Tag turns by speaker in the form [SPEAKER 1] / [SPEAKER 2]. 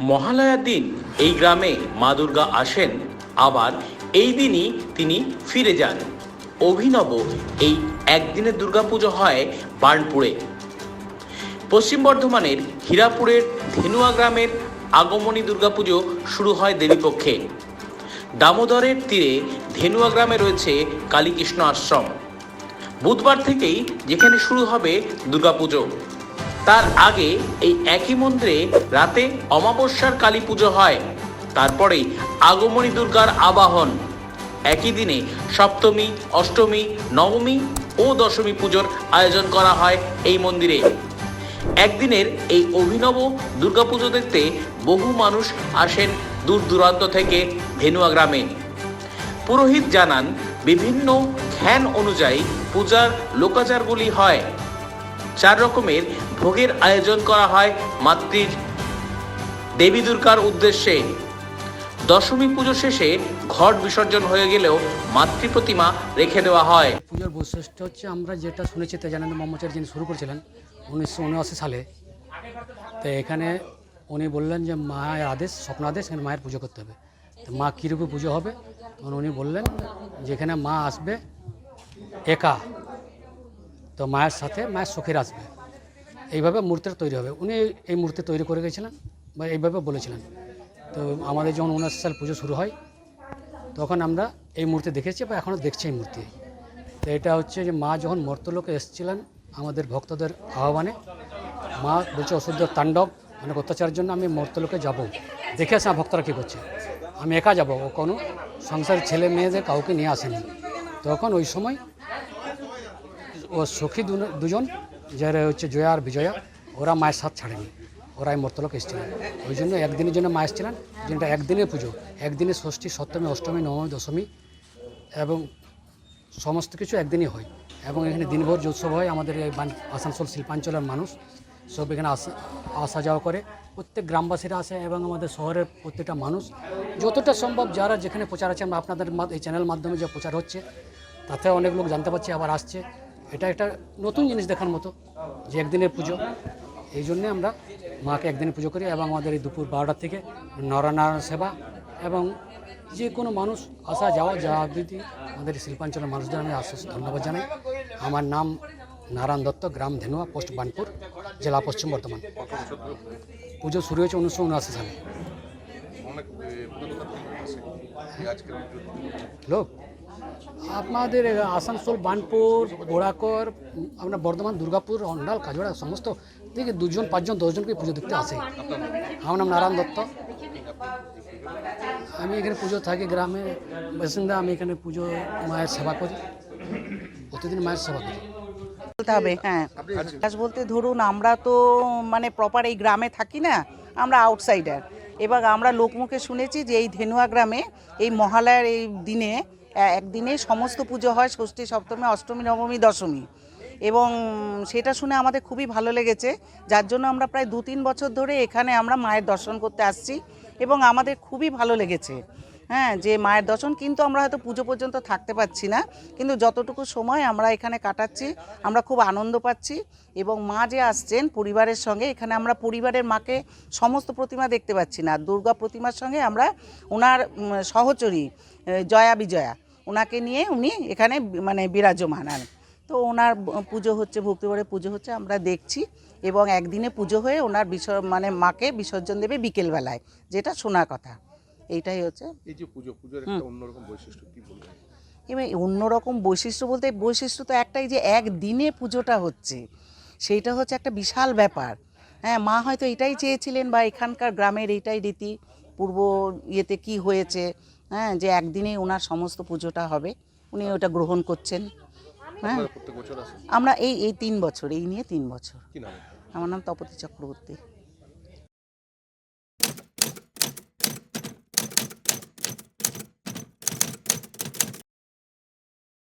[SPEAKER 1] মহালয়ার দিন এই গ্রামে মা দুর্গা আসেন, আবার এই দিনই তিনি ফিরে যান। অভিনব এই একদিনের দুর্গাপুজো হয় বার্নপুরে। পশ্চিম বর্ধমানের হীরাপুরের ধেনুয়া গ্রামের আগমনী দুর্গাপুজো শুরু হয় দেবীপক্ষে। দামোদরের তীরে ধেনুয়া গ্রামে রয়েছে কালীকৃষ্ণ আশ্রম। বুধবার থেকেই যেখানে শুরু হবে দুর্গাপুজো। তার আগে এই একই মন্দিরে রাতে অমাবস্যার কালী পুজো হয়। তারপরেই আগমনী দুর্গার আবাহন। একই দিনে সপ্তমী, অষ্টমী, নবমী ও দশমী পুজোর আয়োজন করা হয় এই মন্দিরে। একদিনের এই অভিনব দুর্গাপুজো দেখতে বহু মানুষ আসেন দূর দূরান্ত থেকে ভেনুয়া গ্রামে। পুরোহিত জানান, বিভিন্ন খ্যান অনুযায়ী পূজার লোকাচারগুলি হয়। চার রকমের ভোগের আয়োজন করা হয় মাতৃর দেবী দুর্গার উদ্দেশ্যে। দশমী পুজো শেষে ঘট বিসর্জন হয়ে গেলেও মাতৃ প্রতিমা রেখে দেওয়া হয়।
[SPEAKER 2] পুজোর বৈশিষ্ট্য হচ্ছে আমরা যেটা শুনেছি তেজানন্দ মোহাম্মদ যিনি শুরু করেছিলেন উনিশশো উনআশি সালে। তো এখানে উনি বললেন যে মায়ের আদেশ স্বপ্ন আদেশ এখানে মায়ের পুজো করতে হবে। তো মা কীরূপে পুজো হবে? তখন উনি বললেন যে এখানে মা আসবে, একা। তো মায়ের সাথে মায়ের সুখের আসবে। এইভাবে মূর্তিটা তৈরি হবে। উনি এই মূর্তি তৈরি করে গেছিলেন বা এইভাবে বলেছিলেন। তো আমাদের যখন উনআশি সাল পুজো শুরু হয়, তখন আমরা এই মূর্তি দেখেছি বা এখনও দেখছি এই মূর্তি। তো এটা হচ্ছে যে মা যখন মর্তলোকে এসেছিলেন আমাদের ভক্তদের আহ্বানে, মা বলছে, অশুদ্ধ তাণ্ডব মানে অত্যাচারের জন্য আমি মর্তলোকে যাব। দেখে আসি ভক্তরা কী করছে। আমি একা যাব, ও কোনো সংসারের ছেলে মেয়েদের কাউকে নিয়ে আসেনি। তখন ওই সময় ও সখী দুজন যারা হচ্ছে জয়া আর বিজয়া। ওরা মায়ের সাথ ছাড়েনি। ওরাই মর্তলোক এসেছিলেন। ওই জন্য একদিনের জন্য মা এসেছিলেন, যেটা একদিনের পুজো। একদিনে ষষ্ঠী, সপ্তমী, অষ্টমী, নবমী, দশমী এবং সমস্ত কিছু একদিনই হয়। এবং এখানে দিনভর যে উৎসব হয়। আমাদের এই আসানসোল শিল্পাঞ্চলের মানুষ সব এখানে আসা আসা যাওয়া করে। প্রত্যেক গ্রামবাসীরা আসে এবং আমাদের শহরের প্রত্যেকটা মানুষ যতটা সম্ভব যারা যেখানে প্রচার আছে, আমরা আপনাদের এই চ্যানেল মাধ্যমে যে প্রচার হচ্ছে, তাতে অনেক লোক জানতে পারছে, আবার আসছে। এটা একটা নতুন জিনিস দেখার মতো যে একদিনের পুজো। এই জন্যে আমরা মাকে একদিনে পুজো করি এবং আমাদের এই দুপুর বারোটা থেকে নরনারায়ণ সেবা এবং যে কোনো মানুষ আসা যাওয়া যাওয়া আবৃত্তি আমাদের এই শিল্পাঞ্চলের মানুষদের আমি আশ্বাস ধন্যবাদ জানাই। আমার নাম নারায়ণ দত্ত গ্রাম ধেনুয়া পোস্ট বানপুর জেলা পশ্চিম বর্ধমান। পুজো শুরু হয়েছে উনিশশো উনআশি সালে। লোক? আপনাদের আসানসোল বানপুর বোড়াকর আপনার বর্ধমান, দুর্গাপুর অন্ডাল কাজোড়া সমস্ত থেকে দুজন, পাঁচজন, দশজনকে পুজো দেখতে আসে। আমার নাম নারায়ণ দত্ত। আমি এখানে পুজো থাকি গ্রামে। বাসিন্দা, আমি এখানে পুজো মায়ের সেবা করি। প্রতিদিন মায়ের সেবা করি।
[SPEAKER 3] বলতে হবে হ্যাঁ। কাজ বলতে ধরুন, আমরা তো মানে প্রপার এই গ্রামে থাকি না, আমরা আউটসাইডার এবার আমরা লোকমুখে শুনেছি যে এই ধেনুয়া গ্রামে, এই মহালয়ার এই দিনে একদিনে সমস্ত পুজো হয় ষষ্ঠী, সপ্তমী, অষ্টমী, নবমী, দশমী। এবং সেটা শুনে আমাদের খুবই ভালো লেগেছে। যার জন্য আমরা প্রায় দু তিন বছর ধরে এখানে আমরা মায়ের দর্শন করতে আসছি এবং আমাদের খুবই ভালো লেগেছে। হ্যাঁ যে মায়ের দর্শন কিন্তু আমরা হয়তো পুজো পর্যন্ত থাকতে পারছি না, কিন্তু যতটুকু সময় আমরা এখানে কাটাচ্ছি, আমরা খুব আনন্দ পাচ্ছি এবং মা যে আসছেন পরিবারের সঙ্গে, এখানে আমরা পরিবারের মাকে সমস্ত প্রতিমা দেখতে পাচ্ছি না। দুর্গা প্রতিমার সঙ্গে আমরা ওনার সহচরী জয়া বিজয়া। ওনাকে নিয়ে উনি এখানে মানে বিরাজমান আর। তো ওনার পুজো হচ্ছে ভক্তিবারে পুজো হচ্ছে আমরা দেখছি। এবং একদিনে পুজো হয়ে ওনার বিস মানে মাকে বিসর্জন দেবে বিকেলবেলায় যেটা শোনা কথা। এইটাই হচ্ছে।
[SPEAKER 4] এই যে পুজো পুজোর একটা অন্যরকম বৈশিষ্ট্য কি বলবেন?
[SPEAKER 3] এবার অন্যরকম বৈশিষ্ট্য বলতে বৈশিষ্ট্য তো একটাই যে একদিনে পুজোটা হচ্ছে সেইটা হচ্ছে একটা বিশাল ব্যাপার। হ্যাঁ মা হয়তো এটাই চেয়েছিলেন বা এখানকার গ্রামের এইটাই রীতি পূর্ব ইয়েতে কি হয়েছে হ্যাঁ যে একদিনে ওনার সমস্ত পুজোটা হবে উনি ওটা গ্রহণ করছেন। হ্যাঁ আমরা এই এই তিন বছর এই নিয়ে তিন বছর। আমার নাম তপতী চক্রবর্তী।